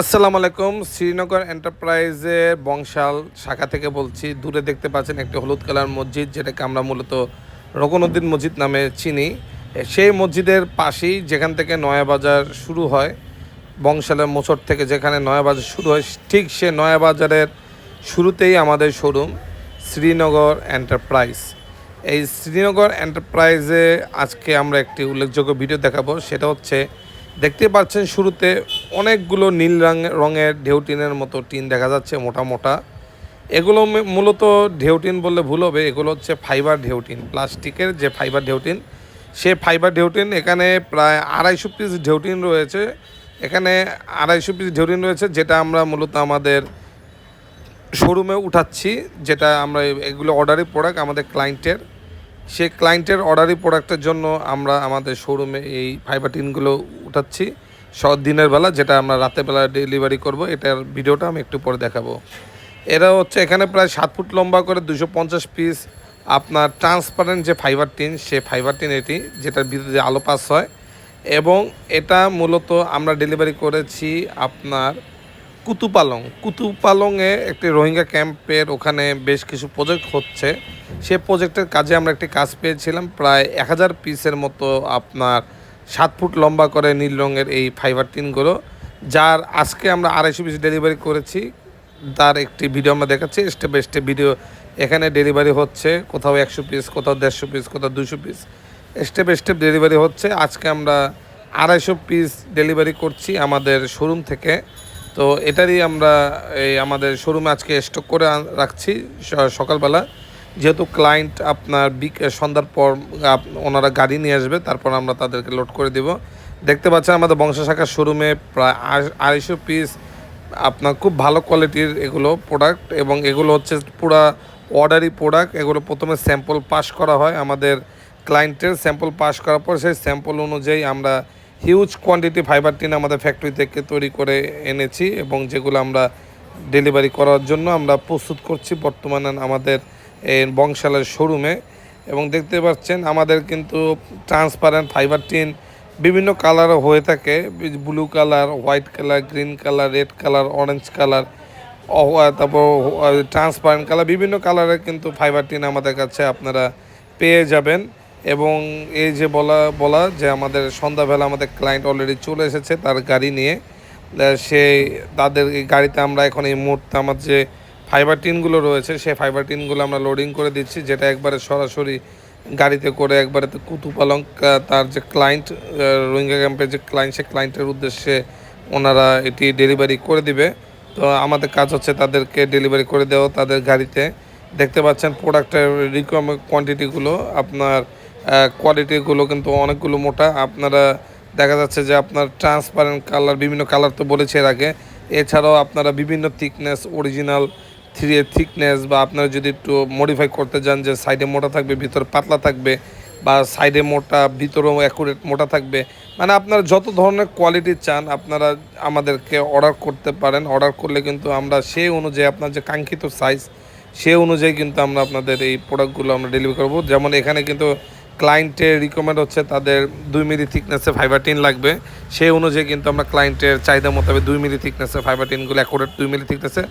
আসসালামু আলাইকুম, শ্রীনগর এন্টারপ্রাইজের বংশাল শাখা থেকে বলছি, দূরে দেখতে পাচ্ছেন একটি হলুদ কালার মসজিদ, যেটাকে আমরা মূলত রকনউদ্দিন মসজিদ নামে চিনি। সেই মসজিদের পাশেই যেখান থেকে নয়াবাজার শুরু হয়, বংশালের মোচর থেকে যেখানে নয়াবাজার শুরু হয়, ঠিক সে নয়াবাজারের শুরুতেই আমাদের শোরুম, শ্রীনগর এন্টারপ্রাইজ। এই শ্রীনগর এন্টারপ্রাইজে আজকে আমরা একটি উল্লেখযোগ্য ভিডিও দেখাবো, সেটা হচ্ছে দেখতে পাচ্ছেন শুরুতে অনেকগুলো নীল রঙ, রঙের ঢেউটিনের মতো টিন দেখা যাচ্ছে, মোটা মোটা। এগুলো মূলত ঢেউটিন বললে ভুল হবে, এগুলো হচ্ছে ফাইবার ঢেউটিন প্লাস্টিকের যে ফাইবার ঢেউটিন সে ফাইবার ঢেউটিন এখানে প্রায় আড়াইশো পিস ঢেউটিন রয়েছে। এখানে আড়াইশো পিস ঢেউটিন রয়েছে, যেটা আমরা মূলত আমাদের শোরুমে উঠাচ্ছি, যেটা আমরা এগুলো অর্ডারি প্রোডাক্ট আমাদের ক্লায়েন্টের। সেই ক্লায়েন্টের অর্ডারি প্রোডাক্টের জন্য আমরা আমাদের শোরুমে এই ফাইবার টিনগুলো উঠাচ্ছি। সব দিনের বেলা যেটা আমরা রাতের বেলা ডেলিভারি করব, এটার ভিডিওটা আমি একটু পরে দেখাবো। এরা হচ্ছে এখানে প্রায় সাত ফুট লম্বা করে দুশো পঞ্চাশ পিস আপনার ট্রান্সপারেন্ট যে ফাইবার টিন, সে ফাইবার টিন এটি, যেটার ভিতরে আলো পাস হয়। এবং এটা মূলত আমরা ডেলিভারি করেছি আপনার কুতুপালং। কুতুপালংয়ে একটি রোহিঙ্গা ক্যাম্পের ওখানে বেশ কিছু প্রজেক্ট হচ্ছে। সে প্রজেক্টের কাজে আমরা একটি কাজ পেয়েছিলাম, প্রায় এক হাজার পিসের মতো আপনার সাত ফুট লম্বা করে নীল রঙের এই ফাইবার টিনগুলো, যার আজকে আমরা আড়াইশো পিস ডেলিভারি করেছি। তার একটি ভিডিও আমরা দেখাচ্ছি স্টেপ বাই স্টেপ ভিডিও এখানে ডেলিভারি হচ্ছে, কোথাও একশো পিস কোথাও দেড়শো পিস কোথাও দুশো piece step by step delivery হচ্ছে, আজকে আমরা আড়াইশো পিস ডেলিভারি করছি আমাদের শোরুম থেকে। তো এটারই আমরা এই আমাদের শোরুমে আজকে স্টক করে রাখছি সকালবেলা। যেহেতু ক্লায়েন্ট আপনার সন্ধ্যার পর ওনারা গাড়ি নিয়ে আসবে, তারপর আমরা তাদেরকে লোড করে দেব। দেখতে পাচ্ছেন আমাদের বংশ শাখার শোরুমে প্রায় আড়- আড়াইশো পিস আপনার খুব ভালো কোয়ালিটির এগুলো প্রোডাক্ট এবং এগুলো হচ্ছে পুরা অর্ডারি প্রোডাক্ট এগুলো প্রথমে স্যাম্পল পাস করা হয় আমাদের ক্লায়েন্টের স্যাম্পল পাস করার পর সেই স্যাম্পল অনুযায়ী আমরা হিউজ কোয়ান্টিটি ফাইবার টিন আমাদের ফ্যাক্টরি থেকে তৈরি করে এনেছি এবং যেগুলো আমরা ডেলিভারি করার জন্য আমরা প্রস্তুত করছি বর্তমানে আমাদের বংশালের শোরুমে এবং দেখতে পাচ্ছেন আমাদের কিন্তু ট্রান্সপারেন্ট ফাইবার টিন বিভিন্ন কালারও হয়ে থাকে। Blue colour white colour green colour red colour orange colour তারপর ট্রান্সপারেন্ট কালার বিভিন্ন কালারের কিন্তু ফাইবার টিন আমাদের কাছে আপনারা পেয়ে যাবেন। এবং এই যে বলা বলা যে আমাদের সন্ধ্যাবেলা আমাদের ক্লায়েন্ট অলরেডি চলে এসেছে তার গাড়ি নিয়ে। সে, তাদের গাড়িতে আমরা এখন এই মুহূর্তে আমার যে ফাইবার টিনগুলো রয়েছে, সেই ফাইবার টিনগুলো আমরা লোডিং করে দিচ্ছি, যেটা একবারে সরাসরি গাড়িতে করে একবারে কুতুপালং তার যে ক্লায়েন্ট রোহিঙ্গা ক্যাম্পের যে ক্লায়েন্ট সেই ক্লায়েন্টের উদ্দেশ্যে ওনারা এটি ডেলিভারি করে দিবে। তো আমাদের কাজ হচ্ছে তাদেরকে ডেলিভারি করে দেওয়া তাদের গাড়িতে। দেখতে পাচ্ছেন প্রোডাক্টের রিকম কোয়ান্টিটিগুলো আপনার কোয়ালিটিগুলো কিন্তু অনেকগুলো মোটা। আপনারা দেখা যাচ্ছে যে আপনার ট্রান্সপারেন্ট কালার বিভিন্ন কালার তো বলেছে এর আগে। এছাড়াও আপনারা বিভিন্ন থিকনেস অরিজিনাল থ্রি থিকনেস বা আপনারা যদি একটু মডিফাই করতে যান যে সাইডে মোটা থাকবে, ভিতরে পাতলা থাকবে বা সাইডে মোটা, ভিতরেও অ্যাকুরেট মোটা থাকবে মানে আপনারা যত ধরনের কোয়ালিটি চান আপনারা আমাদেরকে অর্ডার করতে পারেন। অর্ডার করলে কিন্তু আমরা সেই অনুযায়ী আপনার যে কাঙ্ক্ষিত সাইজ সে অনুযায়ী কিন্তু আমরা আপনাদের এই প্রোডাক্টগুলো আমরা ডেলিভারি করব। যেমন এখানে কিন্তু ক্লায়েন্টের রিকমেন্ড হচ্ছে তাদের দুই মিলি থিকনেসে ফাইবার টিন লাগবে। সেই অনুযায়ী কিন্তু আমরা ক্লায়েন্টের চাহিদা মোতাবেক দুই মিলি থিকনেসে ফাইবার টিনগুলো অ্যাকোরেট দুই মিলি থিকনেসে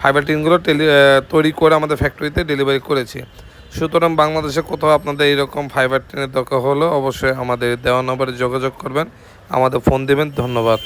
ফাইবার টিনগুলো টেলি তৈরি করে আমাদের ফ্যাক্টরিতে ডেলিভারি করেছি। সুতরাং বাংলাদেশে কোথাও আপনাদের এইরকম ফাইবার টিনের দরকার হলো অবশ্যই আমাদের দেওয়া নম্বরে যোগাযোগ করবেন। আমাদের ফোন দেবেন। ধন্যবাদ।